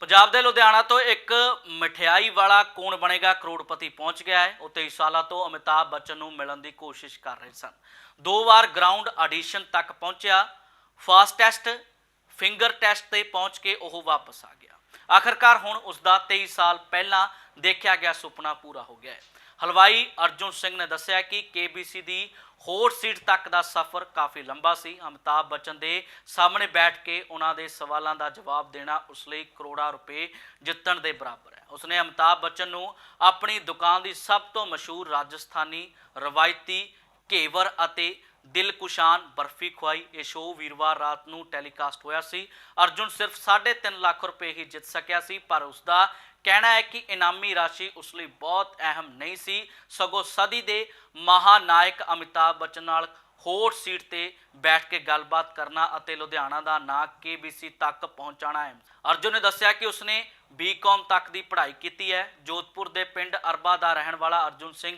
ਪੰਜਾਬ ਦੇ ਲੁਧਿਆਣਾ ਤੋਂ ਇੱਕ ਮਠਿਆਈ ਵਾਲਾ ਕੌਣ ਬਣੇਗਾ, ਕਰੋੜਪਤੀ ਪਹੁੰਚ ਗਿਆ ਹੈ। ਉਹ 23 ਸਾਲਾਂ ਤੋਂ ਅਮਿਤਾਭ ਬੱਚਨ ਨੂੰ ਮਿਲਣ ਦੀ ਕੋਸ਼ਿਸ਼ ਕਰ ਰਹੇ ਸਨ। ਦੋ ਵਾਰ ਗਰਾਊਂਡ ਆਡੀਸ਼ਨ ਤੱਕ ਪਹੁੰਚਿਆ। ਫਾਸਟ ਟੈਸਟ ਫਿੰਗਰ ਟੈਸਟ ਤੇ ਪਹੁੰਚ ਕੇ ਉਹ ਵਾਪਸ ਆ ਗਿਆ। ਆਖਰਕਾਰ ਹੁਣ ਉਸ ਦਾ 23 ਸਾਲ ਪਹਿਲਾਂ ਦੇਖਿਆ ਗਿਆ ਸੁਪਨਾ ਪੂਰਾ ਹੋ ਗਿਆ ਹੈ। ਹਲਵਾਈ ਅਰਜੁਨ ਸਿੰਘ ਨੇ ਦੱਸਿਆ ਕਿ KBC ਦੀ ਹੋਰ ਸੀਟ ਤੱਕ ਦਾ ਸਫ਼ਰ ਕਾਫੀ ਲੰਬਾ ਸੀ। ਅਮਿਤਾਭ ਬੱਚਨ ਦੇ ਸਾਹਮਣੇ ਬੈਠ ਕੇ ਉਹਨਾਂ ਦੇ ਸਵਾਲਾਂ ਦਾ ਜਵਾਬ ਦੇਣਾ ਉਸ ਲਈ ਕਰੋੜਾਂ ਰੁਪਏ ਜਿੱਤਣ ਦੇ ਬਰਾਬਰ ਹੈ। ਉਸਨੇ ਅਮਿਤਾਭ ਬੱਚਨ ਨੂੰ ਆਪਣੀ ਦੁਕਾਨ ਦੀ ਸਭ ਤੋਂ ਮਸ਼ਹੂਰ ਰਾਜਸਥਾਨੀ ਰਵਾਇਤੀ ਘੇਵਰ ਅਤੇ ਦਿਲਕੁਸ਼ਾਨ ਬਰਫੀ ਖਵਾਈ ਇਹ ਸ਼ੋਅ ਵੀਰਵਾਰ ਰਾਤ ਨੂੰ ਟੈਲੀਕਾਸਟ ਹੋਇਆ ਸੀ। ਅਰਜੁਨ ਸਿਰਫ 3.5 ਲੱਖ ਰੁਪਏ ਹੀ ਜਿੱਤ ਸਕਿਆ ਸੀ, ਪਰ ਉਸ ਦਾ ਕਹਿਣਾ ਹੈ ਕਿ ਇਨਾਮੀ ਰਾਸ਼ੀ ਉਸ ਲਈ ਬਹੁਤ ਅਹਿਮ ਨਹੀਂ ਸੀ। ਸਗੋਂ ਸਦੀ ਦੇ ਮਹਾਨਾਇਕ ਅਮਿਤਾਭ ਬੱਚਨ ਨਾਲ ਹੋਰ ਸੀਟ ਤੇ ਬੈਠ ਕੇ ਗੱਲਬਾਤ ਕਰਨਾ ਅਤੇ ਲੁਧਿਆਣਾ ਦਾ ਨਾਂ KBC ਤੱਕ ਪਹੁੰਚਾਉਣਾ ਹੈ। ਅਰਜੁਨ ਨੇ ਦੱਸਿਆ ਕਿ ਉਸਨੇ ਬੀਕਾਮ ਤੱਕ ਦੀ ਪੜ੍ਹਾਈ ਕੀਤੀ ਹੈ। ਜੋਧਪੁਰ ਦੇ ਪਿੰਡ ਅਰਬਾ ਦਾ ਰਹਿਣ ਵਾਲਾ ਅਰਜੁਨ ਸਿੰਘ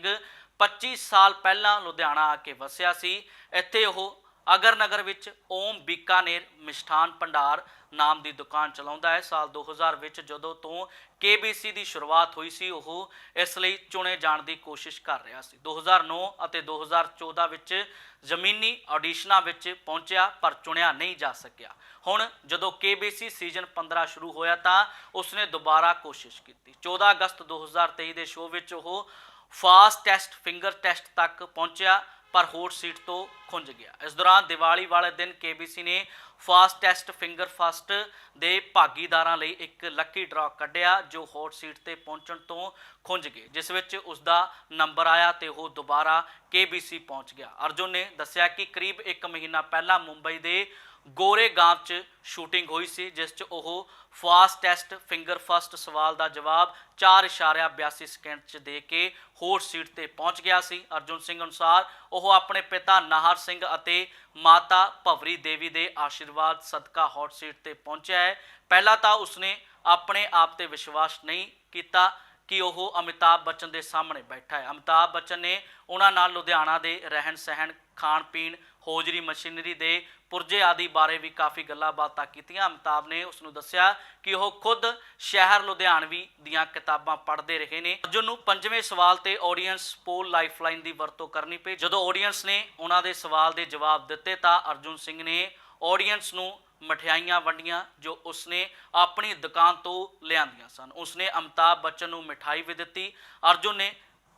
25 ਸਾਲ ਪਹਿਲਾਂ ਲੁਧਿਆਣਾ ਆ ਕੇ ਵਸਿਆ ਸੀ। ਇੱਥੇ ਉਹ ਅਗਰ ਨਗਰ ਵਿੱਚ ਓਮ ਬੀਕਾਨੇਰ ਮਿਸ਼ਠਾਨ ਭੰਡਾਰ ਨਾਮ ਦੀ ਦੁਕਾਨ ਚਲਾਉਂਦਾ ਹੈ। ਸਾਲ 2000 ਵਿੱਚ ਜਦੋਂ ਤੋਂ KBC ਦੀ ਸ਼ੁਰੂਆਤ ਹੋਈ ਸੀ, ਉਹ ਇਸ ਲਈ ਚੁਣੇ ਜਾਣ ਦੀ ਕੋਸ਼ਿਸ਼ ਕਰ ਰਿਹਾ ਸੀ। 2009 ਅਤੇ 2014 ਵਿੱਚ ਜ਼ਮੀਨੀ ਆਡੀਸ਼ਨਾਂ ਵਿੱਚ ਪਹੁੰਚਿਆ, ਪਰ ਚੁਣਿਆ ਨਹੀਂ ਜਾ ਸਕਿਆ। ਹੁਣ ਜਦੋਂ KBC ਸੀਜ਼ਨ 15 ਸ਼ੁਰੂ ਹੋਇਆ ਤਾਂ ਉਸਨੇ ਦੁਬਾਰਾ ਕੋਸ਼ਿਸ਼ ਕੀਤੀ। 14 ਅਗਸਤ 2023 ਦੇ ਸ਼ੋਅ ਵਿੱਚ ਉਹ ਫਾਸਟ ਟੈਸਟ, ਫਿੰਗਰ ਟੈਸਟ ਤੱਕ ਪਹੁੰਚਿਆ। ਪਰ ਹੌਟ ਸੀਟ ਤੋਂ ਖੁੰਝ ਗਿਆ। ਇਸ ਦੌਰਾਨ ਦੀਵਾਲੀ ਵਾਲੇ ਦਿਨ KBC ਨੇ ਫਾਸਟ ਟੈਸਟ, ਫਿੰਗਰ ਫਾਸਟ ਦੇ ਭਾਗੀਦਾਰਾਂ ਲਈ ਇੱਕ ਲੱਕੀ ਡਰਾ ਕੱਢਿਆ, ਜੋ ਹੌਟ ਸੀਟ ਤੇ ਪਹੁੰਚਣ ਤੋਂ ਖੁੰਝ ਗਏ, ਜਿਸ ਵਿੱਚ ਉਸ ਦਾ ਨੰਬਰ ਆਇਆ ਤੇ ਉਹ ਦੁਬਾਰਾ KBC ਪਹੁੰਚ ਗਿਆ। ਅਰਜੁਨ ਨੇ ਦੱਸਿਆ ਕਿ ਕਰੀਬ 1 ਮਹੀਨਾ ਪਹਿਲਾਂ ਮੁੰਬਈ ਦੇ ਗੋਰੇਗਾਂਵ 'ਚ ਸ਼ੂਟਿੰਗ ਹੋਈ ਸੀ, ਜਿਸ 'ਚ ਉਹ ਫਾਸਟ ਟੈਸਟ ਫਿੰਗਰ ਫਸਟ ਸਵਾਲ ਦਾ ਜਵਾਬ 4.82 ਸਕਿੰਟ 'ਚ ਦੇ ਕੇ ਹੋਰ ਸੀਟ ਤੇ ਪਹੁੰਚ ਗਿਆ ਸੀ। ਅਰਜੁਨ ਸਿੰਘ ਅਨੁਸਾਰ ਉਹ ਆਪਣੇ ਪਿਤਾ ਨਾਹਰ ਸਿੰਘ ਅਤੇ ਮਾਤਾ ਭਵਰੀ ਦੇਵੀ ਦੇ ਆਸ਼ੀਰਵਾਦ ਸਦਕਾ ਹੌਟ ਸੀਟ ਤੇ ਪਹੁੰਚਿਆ ਹੈ। ਪਹਿਲਾਂ ਤਾਂ ਉਸਨੇ ਆਪਣੇ ਆਪ ਤੇ ਵਿਸ਼ਵਾਸ ਨਹੀਂ ਕੀਤਾ। ਕਿ ਉਹ ਅਮਿਤਾਭ ਬੱਚਨ ਦੇ ਸਾਹਮਣੇ ਬੈਠਾ ਹੈ। ਅਮਿਤਾਭ ਬੱਚਨ ਨੇ ਉਹਨਾਂ ਨਾਲ ਲੁਧਿਆਣਾ ਦੇ ਰਹਿਣ ਸਹਿਣ, ਖਾਣ ਪੀਣ, ਹੋਜਰੀ ਮਸ਼ੀਨਰੀ ਦੇ ਪੁਰਜੇ ਆਦਿ ਬਾਰੇ ਵੀ ਕਾਫੀ ਗੱਲਾਂ ਬਾਤਾਂ ਕੀਤੀਆਂ। ਅਮਤਾਬ ਨੇ ਉਸ ਨੂੰ ਦੱਸਿਆ ਕਿ ਉਹ ਖੁਦ ਸ਼ਹਿਰ ਲੁਧਿਆਣਵੀ ਦੀਆਂ ਕਿਤਾਬਾਂ ਪੜ੍ਹਦੇ ਰਹੇ ਨੇ। ਅਰਜੁਨ ਨੂੰ ਪੰਜਵੇਂ ਸਵਾਲ ਤੇ ਆਡੀਅנס ਪੋਲ ਲਾਈਫਲਾਈਨ ਦੀ ਵਰਤੋਂ ਕਰਨੀ ਪਈ। ਜਦੋਂ ਆਡੀਅנס ਨੇ ਉਹਨਾਂ ਦੇ ਸਵਾਲ ਦੇ ਜਵਾਬ ਦਿੱਤੇ ਤਾਂ ਅਰਜੁਨ ਸਿੰਘ ਨੇ ਆਡੀਅנס ਨੂੰ ਮਠਿਆਈਆਂ ਵੰਡੀਆਂ ਜੋ ਉਸਨੇ ਆਪਣੀ ਦੁਕਾਨ ਤੋਂ ਲਿਆਂਦੀਆਂ ਸਨ। ਉਸਨੇ ਅਮਿਤਾਭ ਬੱਚਨ ਨੂੰ ਮਿਠਾਈ ਵੀ ਦਿੱਤੀ। ਅਰਜੁਨ ਨੇ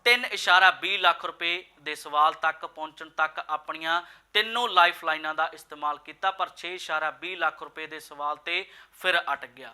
3.20 ਲੱਖ ਰੁਪਏ ਦੇ ਸਵਾਲ ਤੱਕ ਪਹੁੰਚਣ ਤੱਕ ਆਪਣੀਆਂ ਤਿੰਨੋਂ ਲਾਈਫ ਲਾਈਨਾਂ ਦਾ ਇਸਤੇਮਾਲ ਕੀਤਾ, ਪਰ 6.20 ਲੱਖ ਰੁਪਏ ਦੇ ਸਵਾਲ ਤੇ ਫਿਰ ਅਟ ਗਿਆ।